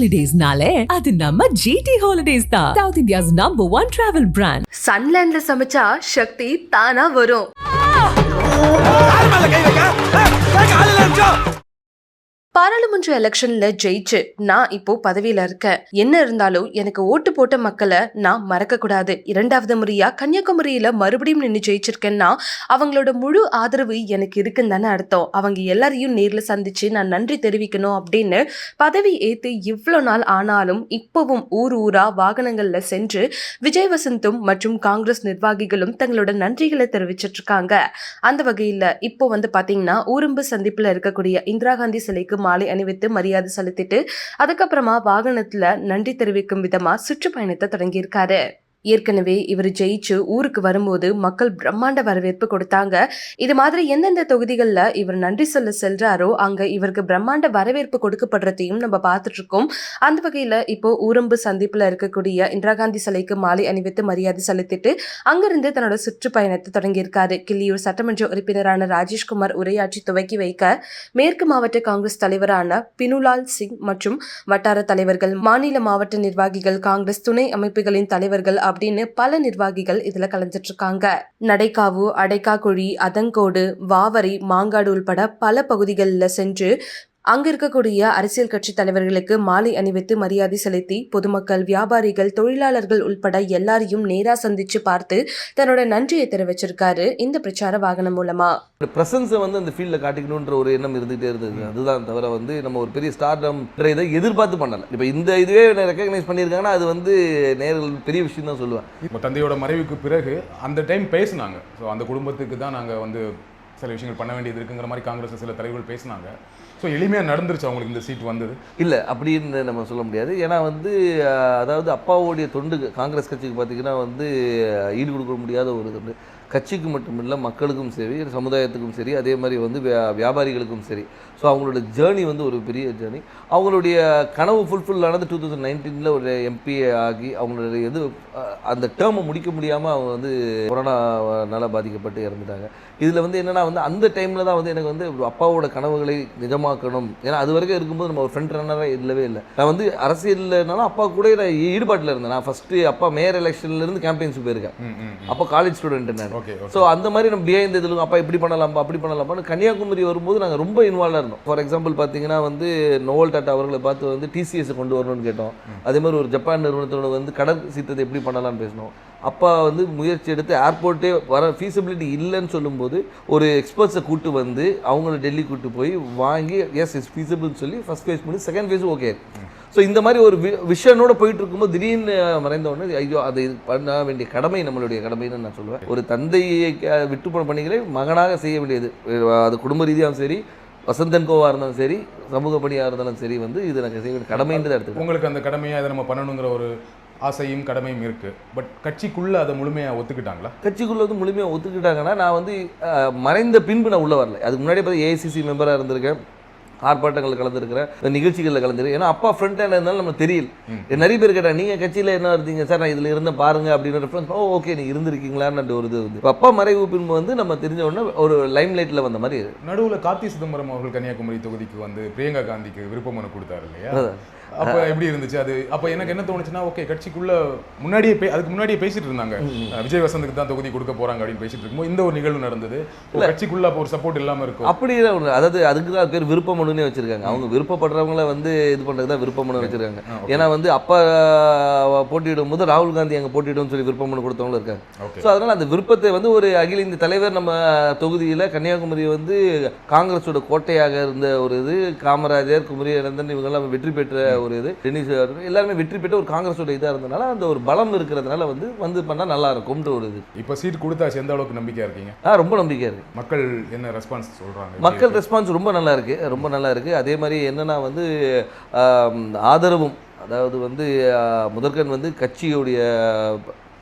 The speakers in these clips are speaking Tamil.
ஹாலிடேஸ்னாலே அது நம்ம ஜிடி ஹாலிடேஸ் தான் south India's number one travel brand சன்லேண்ட்ல சமைச்சா சக்தி தானா வரும் பாராளுமன்ற எலெக்ஷன்ல ஜெயிச்சு நான் இப்போ பதவியில இருக்கேன். என்ன இருந்தாலும் எனக்கு ஓட்டு போட்ட மக்களை நான் மறக்க கூடாது இரண்டாவது முறையா கன்னியாகுமரியில மறுபடியும் நின்று ஜெயிச்சிருக்கேன்னா அவங்களோட முழு ஆதரவு எனக்கு இருக்குன்னு தானே அர்த்தம். அவங்க எல்லாரையும் நேர்ல சந்திச்சு நான் நன்றி தெரிவிக்கணும் அப்படின்னு பதவி ஏத்து இவ்வளோ நாள் ஆனாலும் இப்பவும் ஊர் ஊரா வாகனங்கள்ல சென்று விஜய் வசந்தும் மற்றும் காங்கிரஸ் நிர்வாகிகளும் தங்களோட நன்றிகளை தெரிவிச்சிட்டு இருக்காங்க அந்த வகையில இப்போ வந்து பாத்தீங்கன்னா ஊரும்பு சந்திப்புல இருக்கக்கூடிய இந்திரா காந்தி சிலைக்கு மாலை அணிவித்து மரியாதை செலுத்திட்டு அதுக்கப்புறமா வாகனத்துல நன்றி தெரிவிக்கும் விதமா சுற்றுப்பயணத்தை தொடங்கியிருக்காரு. ஏற்கனவே இவர் ஜெயிச்சு ஊருக்கு வரும்போது மக்கள் பிரம்மாண்ட வரவேற்பு கொடுத்தாங்க. இது மாதிரி எந்தெந்த தொகுதிகளில் இவர் நன்றி சொல்ல செல்றாரோ அங்க இவருக்கு பிரம்மாண்ட வரவேற்பு கொடுக்கப்படுறதையும் நம்ம பார்த்துட்டு இருக்கோம் அந்த வகையில இப்போ ஊரம்பு சந்திப்புல இருக்கக்கூடிய இந்திரா காந்தி சிலைக்கு மாலை அணிவித்து மரியாதை செலுத்திட்டு அங்கிருந்து தன்னோட சுற்றுப்பயணத்தை தொடங்கியிருக்காரு. கிள்ளியூர் சட்டமன்ற உறுப்பினரான ராஜேஷ்குமார் உரையாற்றி துவக்கி வைக்க மேற்கு மாவட்ட காங்கிரஸ் தலைவரான பினுலால் சிங் மற்றும் வட்டார தலைவர்கள் மாநில மாவட்ட நிர்வாகிகள் காங்கிரஸ் துணை அமைப்புகளின் தலைவர்கள் அப்படின்னு பல நிர்வாகிகள் இதுல கலந்துட்டு இருக்காங்க நடைக்காவு அடைக்காக்குழி அதங்கோடு வாவரி மாங்காடு உள்பட பல பகுதிகளில் சென்று அங்க இருக்கக்கூடிய அரசியல் கட்சி தலைவர்களுக்கு மாலை அணிவித்து மரியாதை செலுத்தி பொதுமக்கள் வியாபாரிகள் தொழிலாளர்கள் உள்பட எல்லாரையும் நேரா சந்திச்சு பார்த்து தன்னோட நன்றியை தெரிவிச்சிருக்காரு இந்த பிரச்சார வாகனம் மூலமா. ப்ரெசன்ஸை வந்து அந்த ஃபீல்டில் காட்டிக்கணுன்ற ஒரு எண்ணம் இருந்துகிட்டே இருந்தது. அதுதான் தவிர வந்து நம்ம ஒரு பெரிய ஸ்டார்டம் இதை எதிர்பார்த்து பண்ணலை. இப்போ இந்த இதுவே ரெக்கக்னைஸ் பண்ணியிருக்காங்கன்னா அது வந்து நேர்கள் பெரிய விஷயம் தான் சொல்லுவேன். இப்போ தந்தையோட மறைவுக்கு பிறகு அந்த டைம் பேசுனாங்க. ஸோ அந்த குடும்பத்துக்கு தான் நாங்கள் வந்து சில விஷயங்கள் பண்ண வேண்டியது இருக்குங்கிற மாதிரி காங்கிரஸ் சில தலைவர்கள் பேசினாங்க. ஸோ எளிமையாக நடந்துருச்சு அவங்களுக்கு இந்த சீட் வந்தது. இல்லை அப்படின்னு நம்ம சொல்ல முடியாது. ஏன்னா வந்து அதாவது அப்பாவுடைய தொண்டு காங்கிரஸ் கட்சிக்கு பார்த்தீங்கன்னா வந்து ஈடு கொடுக்க முடியாத ஒரு தொண்டு. கட்சிக்கு மட்டும் இல்லை மக்களுக்கும் சரி சமுதாயத்துக்கும் சரி அதே மாதிரி வந்து வியா- வியாபாரிகளுக்கும் சரி. ஸோ அவங்களோட ஜேர்னி வந்து ஒரு பெரிய ஜேர்னி அவங்களுடைய கனவு ஃபுல்ஃபில் ஆனது டூ தௌசண்ட் நைன்டீனில் ஒரு எம்பி ஆகி அவங்களுடைய இது அந்த டேர்மை முடிக்க முடியாமல் அவங்க வந்து கொரோனானால பாதிக்கப்பட்டு இறந்துட்டாங்க. இதில் வந்து என்னன்னா வந்து அந்த டைமில் தான் வந்து எனக்கு வந்து அப்பாவோட கனவுகளை நிஜமாக்கணும். ஏன்னா அது வரைக்கும் இருக்கும்போது நம்ம ஒரு ஃப்ரண்ட் ரன்னராக இல்லவே இல்லை. நான் வந்து அரசியல்னாலும் அப்பா கூட நான் ஈடுபாட்டில் இருந்தேன். நான் ஃபஸ்ட்டு அப்பா மேயர் எலெக்ஷன்லேருந்து கேம்பெயின்ஸ் போயிருக்கேன். அப்போ காலேஜ் ஸ்டூடெண்ட் நான் ஸோ அந்த மாதிரி நம்ம பிஹைண்ட் இதில் அப்பா இப்படி பண்ணலாம்ப்பா அப்படி பண்ணலாம்ப்பான்னு கன்னியாகுமரி வரும்போது நாங்கள் ரொம்ப இன்வால்வாக இருந்தோம். ஃபார் எக்ஸாம்பிள் பார்த்தீங்கன்னா வந்து நோவல் டாட்டா அவர்களை பார்த்து வந்து டிசிஎஸ் கொண்டு வரணும்னு கேட்டோம். அதே மாதிரி ஒரு ஜப்பான் நிறுவனத்தோட வந்து கடல் சீத்தத்தை எப்படி பண்ணலாம்னு பேசினோம். அப்பா வந்து முயற்சி எடுத்து ஏர்போர்ட்டே வர ஃபீஸிபிலிட்டி இல்லைன்னு சொல்லும்போது ஒரு எக்ஸ்பர்ட்ஸை கூட்டு வந்து அவங்கள டெல்லி கூட்டு போய் வாங்கி எஸ் இஸ் ஃபீஸபிள்னு சொல்லி ஃபஸ்ட் ஃபேஸ் பண்ணி செகண்ட் ஃபேஸ் ஓகே ஸோ இந்த மாதிரி ஒரு வி விஷனோட போயிட்டு இருக்கும்போது திடீர்னு மறைந்த உடனே ஐயோ அதை பண்ண வேண்டிய கடமை நம்மளுடைய கடமைன்னு நான் சொல்லுவேன். ஒரு தந்தையை விட்டு போன பணிகளை மகனாக செய்ய வேண்டியது. அது குடும்ப ரீதியாகவும் சரி வசந்தன் கோவா இருந்தாலும் சரி சமூக பணியாக இருந்தாலும் சரி வந்து இது எனக்கு செய்ய வேண்டிய கடமைன்றதை எடுத்துக்கிறேன் உங்களுக்கு அந்த கடமையாக இதை நம்ம பண்ணணுங்கிற ஒரு ஆசையும் கடமையும் இருக்கு. பட் கட்சிக்குள்ள அதை முழுமையாக ஒத்துக்கிட்டாங்களா? கட்சிக்குள்ள வந்து முழுமையாக ஒத்துக்கிட்டாங்கன்னா நான் வந்து மறைந்த பின்பு நான் உள்ளே வரல. அதுக்கு முன்னாடி பார்த்து ஏஐசிசி மெம்பராக இருந்திருக்கேன். ஆர்ப்பாட்டங்களில் கலந்துருக்கிறேன் நிகழ்ச்சிகளில் கலந்துருக்கேன் ஏன்னா அப்பா ஃப்ரண்ட் ஹேண்ட் இருந்தாலும் நமக்கு தெரியல. நிறைய பேர் கேட்டாங்க நீங்கள் கட்சியில் என்ன இருந்தீங்க சார் நான் இதில் இருந்தேன் பாருங்க அப்படின்னு ரெஃபரன்ஸ் ஓ ஓகே நீ இருந்திருக்கீங்களான்னு ஒரு இது வந்து அப்பா மறைவு பின்பு வந்து நம்ம தெரிஞ்ச உடனே ஒரு லைம் லைட்டில் வந்த மாதிரி நடுவில் கார்த்தி சிதம்பரம் அவர்கள் கன்னியாகுமரி தொகுதிக்கு வந்து பிரியங்கா காந்திக்கு விருப்ப மனு கொடுத்தாரு இல்லையா? அப்ப எப்படி இருந்துச்சு? அது அப்ப எனக்கு என்ன தோணுச்சுன்னா ஓகே கட்சிக்குள்ள முன்னாடியே அதுக்கு முன்னாடியே பேசிட்டு இருந்தாங்க. விஜய் வசந்துக்கு தான் தொகுதி கொடுக்க போறாங்க அப்படின்னு பேசிட்டு இருக்கும்போது இந்த ஒரு நிகழ்வு நடந்தது. கட்சிக்குள்ள அப்போ ஒரு சப்போர்ட் இல்லாம இருக்கும் அப்படி அதாவது அதுக்கு தான் பேர் விருப்ப மனுனே வச்சிருக்காங்க. அவங்க விருப்பப்படுறவங்கள வந்து இது பண்ணுறது தான் விருப்ப மனு வச்சிருக்காங்க ஏன்னா வந்து அப்பா போட்டியிடும் போது ராகுல் காந்தி அங்கே போட்டியிடும் சொல்லி விருப்ப மனு கொடுத்தவங்களும் இருக்காங்க. ஸோ அதனால் அந்த விருப்பத்தை வந்து ஒரு அகில இந்திய தலைவர் நம்ம தொகுதியில் கன்னியாகுமரி வந்து காங்கிரஸோட கோட்டையாக இருந்த ஒரு இது காமராஜர் குமரி நந்தன் இவங்கெல்லாம் வெற்றி பெற்ற ஒரு இது டென்னிஸ் எல்லாருமே வெற்றி பெற்ற ஒரு காங்கிரஸோட இதாக இருந்தனால அந்த ஒரு பலம் இருக்கிறதுனால வந்து வந்து பண்ணால் நல்லா இருக்கும்ன்ற ஒரு இது. இப்போ சீட் கொடுத்தாச்சு எந்த அளவுக்கு நம்பிக்கையா இருக்கீங்க? ஆ ரொம்ப நம்பிக்கையாக இருக்குது மக்கள் என்ன ரெஸ்பான்ஸ் சொல்றாங்க? மக்கள் ரெஸ்பான்ஸ் ரொம்ப நல்லா இருக்கு. ரொம்ப நல்லா நல்லா இருக்கு. அதே மாதிரி என்னன்னா வந்து ஆதரவும் அதாவது வந்து முதற்கண் வந்து கட்சியுடைய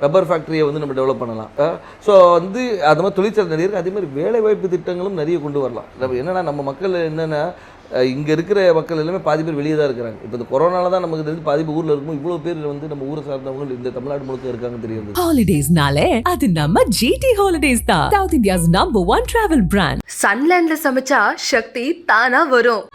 ரப்பர் ஃபேக்ட்ரியை வந்து நம்ம டெவலப் பண்ணலாம் ஸோ வந்து அது மாதிரி தொழிற்சாலை நிறைய இருக்குது அதே மாதிரி வேலை வாய்ப்பு திட்டங்களும் நிறைய கொண்டு வரலாம் என்னன்னா நம்ம மக்கள் என்னென்னா இங்கே இருக்கிற மக்கள் எல்லாமே பாதி பேர் வெளியே தான் இருக்கிறாங்க இப்போ இந்த கொரோனால தான் நமக்கு தெரிஞ்சு பாதி பேர் ஊரில் இருக்கும் இவ்வளோ பேர் வந்து நம்ம ஊரை சார்ந்தவங்க இந்த தமிழ்நாடு முழுக்க இருக்காங்கன்னு தெரியும் ஹாலிடேஸ்னாலே அது நம்ம ஜிடி ஹாலிடேஸ் தான் south India's number one travel brand சன்லேண்ட்ல சமைச்சா சக்தி தானா வரும்